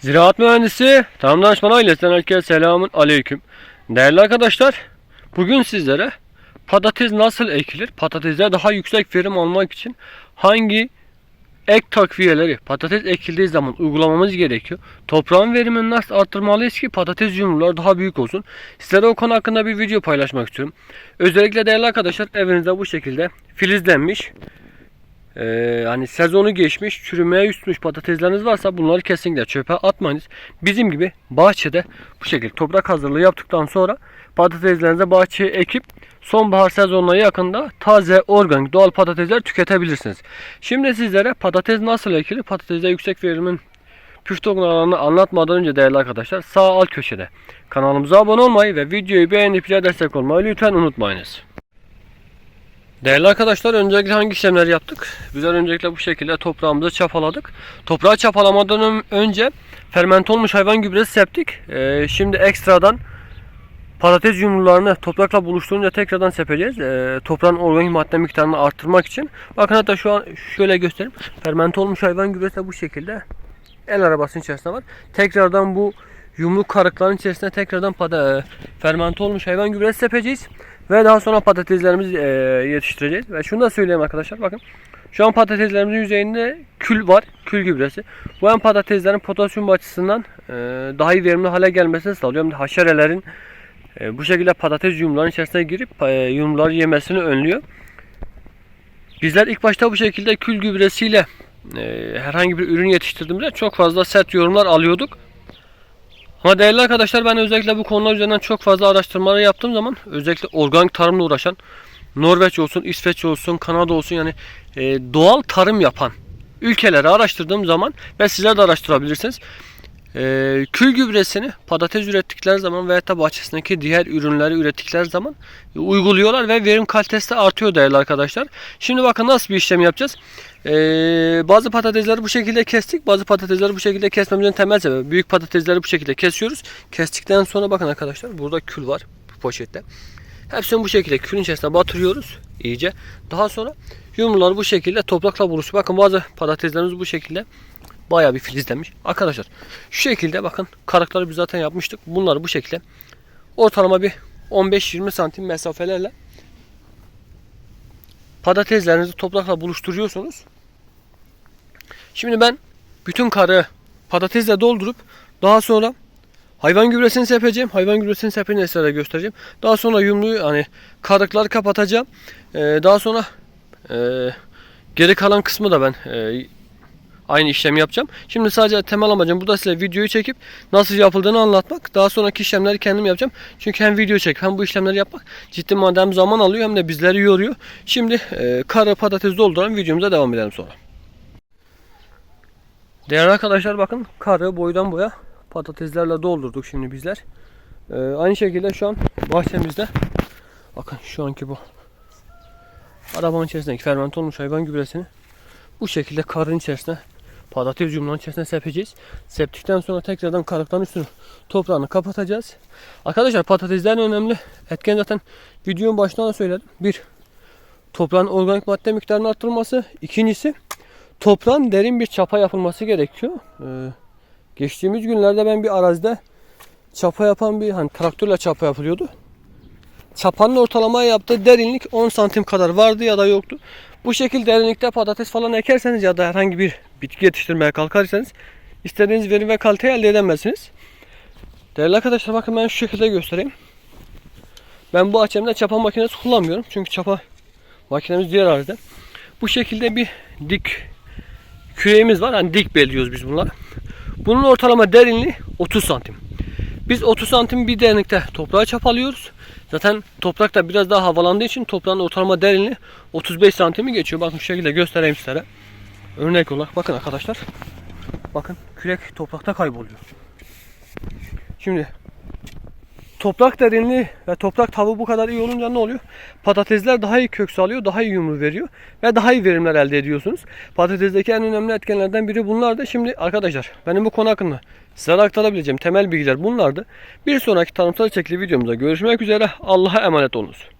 Ziraat mühendisi Tam Danışman ailesinden herkese selamun aleyküm. Değerli arkadaşlar, bugün sizlere patates nasıl ekilir, patatesde daha yüksek verim almak için hangi ek takviyeleri patates ekildiği zaman uygulamamız gerekiyor. Toprağın verimini nasıl arttırmalıyız ki patates yumruları daha büyük olsun. Sizlere o konu hakkında bir video paylaşmak istiyorum. Özellikle değerli arkadaşlar evinizde bu şekilde filizlenmiş ee, hani sezonu geçmiş, çürümeye üstmüş patatesleriniz varsa bunları kesinlikle çöpe atmayınız. Bizim gibi bahçede bu şekilde toprak hazırlığı yaptıktan sonra patateslerinizi bahçeye ekip sonbahar sezonuna yakında taze, organik, doğal patatesler tüketebilirsiniz. Şimdi sizlere patates nasıl ekilir, patatesde yüksek verimin püf noktalarını anlatmadan önce değerli arkadaşlar sağ alt köşede kanalımıza abone olmayı ve videoyu beğenip bize destek olmayı lütfen unutmayınız. Değerli arkadaşlar öncelikle hangi işlemler yaptık? Bizler öncelikle bu şekilde toprağımızı çapaladık. Toprağı çapalamadan ön- önce fermente olmuş hayvan gübresi septik. Ee, şimdi ekstradan patates yumrularını toprakla buluşturunca tekrardan sepeceğiz. Ee, toprağın organik madde miktarını arttırmak için. Bakın hatta şu an şöyle göstereyim. Fermente olmuş hayvan gübresi de bu şekilde el arabasının içerisinde var. Tekrardan bu yumruk karıkların içerisine tekrardan pada, e, fermente olmuş hayvan gübresi sepeceğiz. Ve daha sonra patateslerimizi e, yetiştireceğiz. Ve şunu da söyleyeyim arkadaşlar bakın. Şu an patateslerimizin yüzeyinde kül var. Kül gübresi. Bu hem patateslerin potasyum açısından e, daha iyi verimli hale gelmesini sağlıyor. Hem de haşerelerin e, bu şekilde patates yumruların içerisine girip e, yumruları yemesini önlüyor. Bizler ilk başta bu şekilde kül gübresiyle e, herhangi bir ürün yetiştirdiğimizde çok fazla sert yorumlar alıyorduk. Ama değerli arkadaşlar ben özellikle bu konular üzerinden çok fazla araştırmalar yaptığım zaman özellikle organik tarımla uğraşan Norveç olsun, İsveç olsun, Kanada olsun yani e, doğal tarım yapan ülkeleri araştırdığım zaman ve sizler de araştırabilirsiniz. E, kül gübresini patates ürettikleri zaman veya da bahçesindeki diğer ürünleri ürettikleri zaman e, uyguluyorlar ve verim kalitesi de artıyor değerli arkadaşlar. Şimdi bakın nasıl bir işlem yapacağız. Ee, bazı patatesleri bu şekilde kestik. Bazı patatesleri bu şekilde kesmemizin temel sebebi. Büyük patatesleri bu şekilde kesiyoruz. Kestikten sonra bakın arkadaşlar burada kül var bu poşette. Hepsini bu şekilde külün içerisine batırıyoruz iyice. Daha sonra yumruları bu şekilde toprakla buluşuyor. Bakın bazı patateslerimiz bu şekilde bayağı bir filizlenmiş. Arkadaşlar şu şekilde bakın karıkları biz zaten yapmıştık. Bunları bu şekilde ortalama bir 15-20 santim mesafelerle patateslerinizi toprakla buluşturuyorsunuz. Şimdi ben bütün karı patatesle doldurup daha sonra hayvan gübresini sepeceğim. Hayvan gübresini sepince size göstereceğim. Daha sonra yumruyu hani karıkları kapatacağım. Ee, daha sonra e, geri kalan kısmı da ben e, aynı işlemi yapacağım. Şimdi sadece temel amacım burada size videoyu çekip nasıl yapıldığını anlatmak. Daha sonraki işlemleri kendim yapacağım. Çünkü hem video çekip hem bu işlemleri yapmak ciddi madem zaman alıyor hem de bizleri yoruyor. Şimdi e, kara patates dolduran videomuza devam edelim sonra. Değerli arkadaşlar bakın karı boydan boya patateslerle doldurduk şimdi bizler. E, aynı şekilde şu an bahçemizde bakın şu anki bu arabanın içerisindeki fermente olmuş hayvan gübresini bu şekilde karın içerisine patates yumruğunun içerisine sepeceğiz. Septikten sonra tekrardan karıktan üstünü toprağını kapatacağız. Arkadaşlar patateslerin önemli etken zaten videonun başında da söyledim. Bir, toprağın organik madde miktarının arttırılması. İkincisi, toprağın derin bir çapa yapılması gerekiyor. Ee, geçtiğimiz günlerde ben bir arazide çapa yapan bir hani traktörle çapa yapılıyordu. Çapanın ortalama yaptığı derinlik 10 santim kadar vardı ya da yoktu. Bu şekilde derinlikte patates falan ekerseniz ya da herhangi bir bitki yetiştirmeye kalkarsanız istediğiniz verim ve kalite elde edemezsiniz. Değerli arkadaşlar bakın ben şu şekilde göstereyim. Ben bu açımda çapa makinesi kullanmıyorum. Çünkü çapa makinemiz diğer arazide. Bu şekilde bir dik küreğimiz var. Hani dik belliyoruz biz bunlar. Bunun ortalama derinliği 30 santim. Biz 30 santim bir derinlikte toprağa çapalıyoruz. Zaten toprak da biraz daha havalandığı için toprağın ortalama derinliği 35 santimi geçiyor. Bakın şu şekilde göstereyim sizlere. Örnek olarak bakın arkadaşlar. Bakın kürek toprakta kayboluyor. Şimdi toprak derinliği ve toprak tavuğu bu kadar iyi olunca ne oluyor? Patatesler daha iyi kök salıyor, daha iyi yumru veriyor ve daha iyi verimler elde ediyorsunuz. Patatesteki en önemli etkenlerden biri bunlar da. Şimdi arkadaşlar benim bu konu hakkında size aktarabileceğim temel bilgiler bunlardı. Bir sonraki tanımsal çekili videomuzda görüşmek üzere. Allah'a emanet olunuz.